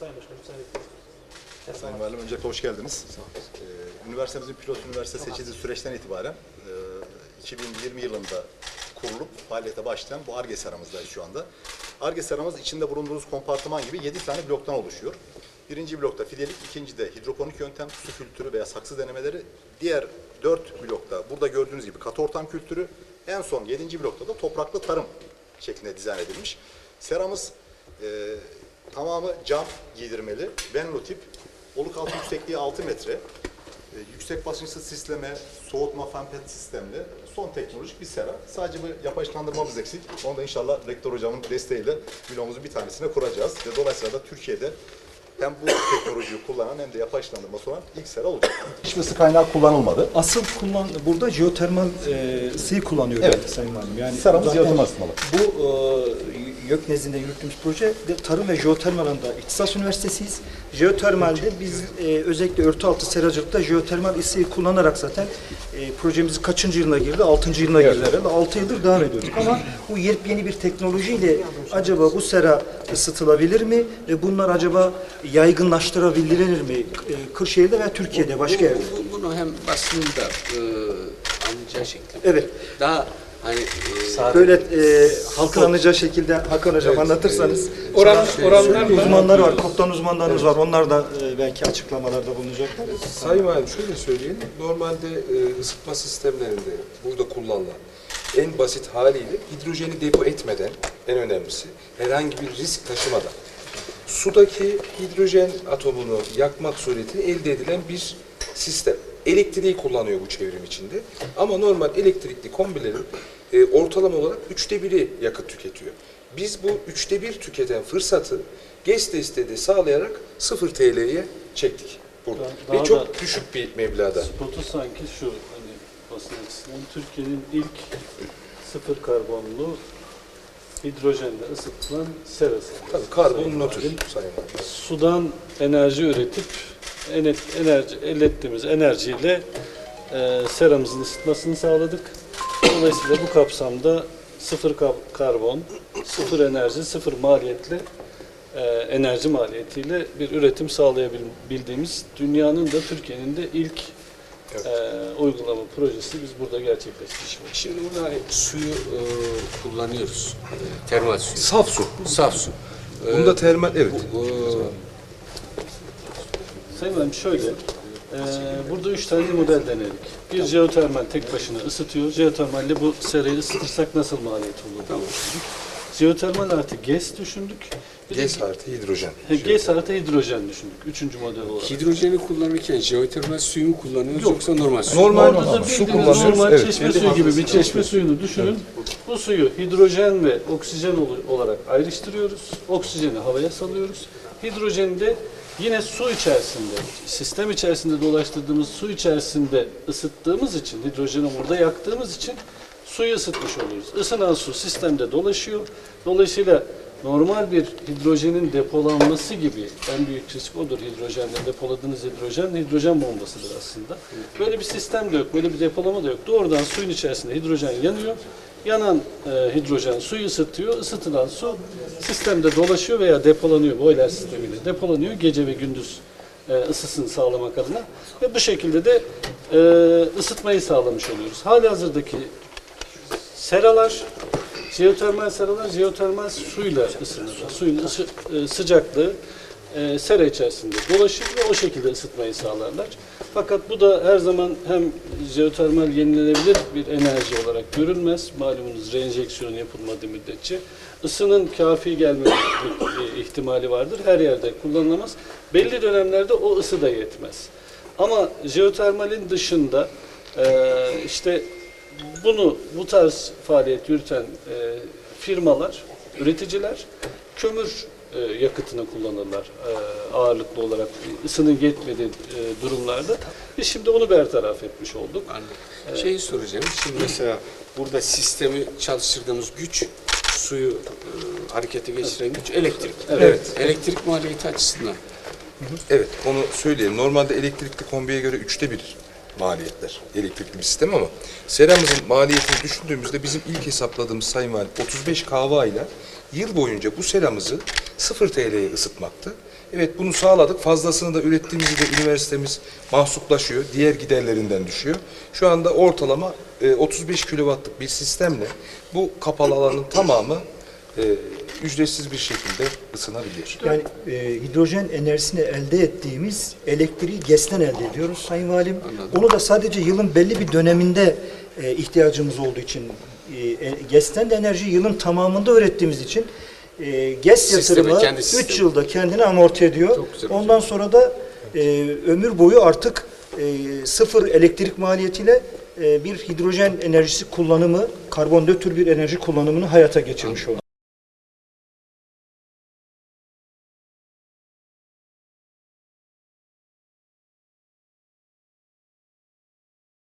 Sayın Başkanım, Sayın Valim öncelikle hoş geldiniz. Ee, üniversitemizin pilot üniversite seçildiği süreçten itibaren e, 2020 yılında kurulup faaliyete başlayan bu ARGE seramızdayız şu anda. ARGE seramız içinde bulunduğumuz kompartıman gibi 7 tane bloktan oluşuyor. Birinci blokta fidelik, ikinci de hidroponik yöntem, su kültürü veya saksı denemeleri. Diğer dört blokta burada gördüğünüz gibi katı ortam kültürü. En son yedinci blokta da topraklı tarım şeklinde dizayn edilmiş. Seramız e, tamamı cam giydirmeli, venlo tip, oluk altı yüksekliği 6 metre, yüksek basınçlı sisleme, soğutma fanpet sistemli son teknolojik bir sera. Sadece bir yapay ışınlandırmamız eksik. Onu da inşallah rektör hocamın desteğiyle bloğumuzun bir tanesine kuracağız. Ve dolayısıyla da Türkiye'de hem bu teknolojiyi kullanan hem de yapay ışınlandırması olan ilk sera olacak. Hiçbir ısı kaynağı kullanılmadı. Asıl kullan burada jeotermal e, kullanıyor Evet. evet. Sayın Valim. Yani Seramız zaten jeotermal ısıtmalı. Bu e, YÖK nezdinde yürüttüğümüz proje de tarım ve jeotermal alanında İhtisas Üniversitesiyiz. Jeotermalde biz e, özellikle örtü altı seracılıkta jeotermal ısıyı kullanarak zaten e, projemizi kaçıncı yılına girdi? Altıncı yılına girdi herhalde. Altı yıldır devam ediyoruz. Ama bu yepyeni bir teknolojiyle acaba bu sera ısıtılabilir mi? Ve bunlar acaba yaygınlaştırabilir mi? E, Kırşehir'de veya Türkiye'de başka yerde? Bu- Bunu hem basında e, anlayacağı şekilde. Evet. Daha hani e, Böyle e, halkın anlayacağı şekilde Hakan Hocam anlatırsanız. Oran, Sonra, oranlar e, uzmanlar var, koptan uzmanlarımız var. Onlar da e, belki açıklamalarda bulunacaklar. Sayın Valim şöyle söyleyeyim. Normalde e, ısıtma sistemlerinde burada kullanılan en basit haliyle hidrojeni depo etmeden en önemlisi herhangi bir risk taşımadan sudaki hidrojen atomunu yakmak suretiyle elde edilen bir sistem. Elektriği kullanıyor bu çevrim içinde. Ama normal elektrikli kombilerin e, ortalama olarak üçte biri yakıt tüketiyor. Biz bu üçte bir tüketen fırsatı GES desteği sağlayarak 0 TL'ye çektik burada. Daha Ve çok da- düşük bir meblağda. Spotu sanki şu hani basın açısından Türkiye'nin ilk sıfır karbonlu hidrojenle ısıtılan serası. Tabii karbon nötr. Sudan enerji üretip enerji, elde ettiğimiz enerjiyle e, seramızın ısıtmasını sağladık. Dolayısıyla bu kapsamda sıfır karbon, sıfır enerji, sıfır maliyetle e, enerji maliyetiyle bir üretim sağlayabildiğimiz dünyanın da Türkiye'nin de ilk Evet. e, uygulama projesi biz burada gerçekleştirdik. şimdi burada hani suyu e, kullanıyoruz. E, termal suyu. Saf su. Saf su. E, Bunda termal evet. bu, e, Sayın Valim şöyle, e, burada üç tane model denedik. Bir jeotermal tek başına ısıtıyor. Jeotermalle bu serayı ısıtırsak nasıl maliyet olur diye düşündük. Jeotermal artı GES düşündük. Bir de GES artı hidrojen. he, GES artı hidrojen düşündük. Üçüncü model olarak. hidrojeni kullanırken jeotermal suyu mu kullanıyoruz yoksa normal su? mu? Normal da su kullanıyoruz. normal Evet. çeşme suyu gibi bir çeşme suyunu düşünün. Bu suyu hidrojen ve oksijen ol- olarak ayrıştırıyoruz. Oksijeni havaya salıyoruz. Hidrojeni de yine su içerisinde, sistem içerisinde dolaştırdığımız su içerisinde ısıttığımız için, hidrojeni orada yaktığımız için suyu ısıtmış oluyoruz. Isınan su sistemde dolaşıyor. Dolayısıyla normal bir hidrojenin depolanması gibi en büyük risk odur hidrojenle depoladığınız hidrojen hidrojen bombasıdır aslında. Böyle bir sistem de yok, böyle bir depolama da yok. Doğrudan suyun içerisinde hidrojen yanıyor. Yanan e, hidrojen suyu ısıtıyor. Isıtılan su sistemde dolaşıyor veya depolanıyor boiler sistemiyle depolanıyor gece ve gündüz e, ısısını sağlamak adına ve bu şekilde de e, ısıtmayı sağlamış oluyoruz. Hali hazırdaki seralar, jeotermal seralar jeotermal suyla ısınırlar. Suyun ısı, e, sıcaklığı e, sera içerisinde dolaşır ve o şekilde ısıtmayı sağlarlar. Fakat bu da her zaman hem jeotermal yenilenebilir bir enerji olarak görülmez. Malumunuz reenjeksiyon yapılmadığı müddetçe. Isının kafi gelme e, ihtimali vardır. Her yerde kullanılamaz. Belli dönemlerde o ısı da yetmez. Ama jeotermalin dışında e, işte bunu bu tarz faaliyet yürüten e, firmalar, üreticiler kömür e, yakıtını kullanırlar e, ağırlıklı olarak ısının yetmediği e, durumlarda. Biz şimdi onu bertaraf etmiş olduk. Anladım. Şeyi soracağım. Şimdi mesela burada sistemi çalıştırdığımız güç suyu e, harekete geçiren güç elektrik. Evet. Elektrik maliyeti açısından. Evet, onu söyleyeyim. Normalde elektrikli kombiye göre üçte bir maliyetler. Elektrikli bir sistem ama seramızın maliyetini düşündüğümüzde bizim ilk hesapladığımız sayın valim 35 kahva ile yıl boyunca bu seramızı 0 TL'ye ısıtmaktı. Evet bunu sağladık. Fazlasını da ürettiğimizde de üniversitemiz mahsuplaşıyor. Diğer giderlerinden düşüyor. Şu anda ortalama e, 35 kilowattlık bir sistemle bu kapalı alanın tamamı e, ücretsiz bir şekilde ısınabiliyor. Yani e, hidrojen enerjisini elde ettiğimiz elektriği GES'ten elde ediyoruz Sayın Valim. Onu da sadece yılın belli bir döneminde e, ihtiyacımız olduğu için e, e, GES'ten de enerjiyi yılın tamamında ürettiğimiz için e, GES yatırımı kendi 3 sistemi. yılda kendini amorti ediyor. Ondan sonra da e, ömür boyu artık e, sıfır elektrik maliyetiyle e, bir hidrojen enerjisi kullanımı, karbon nötr bir enerji kullanımını hayata geçirmiş oldu.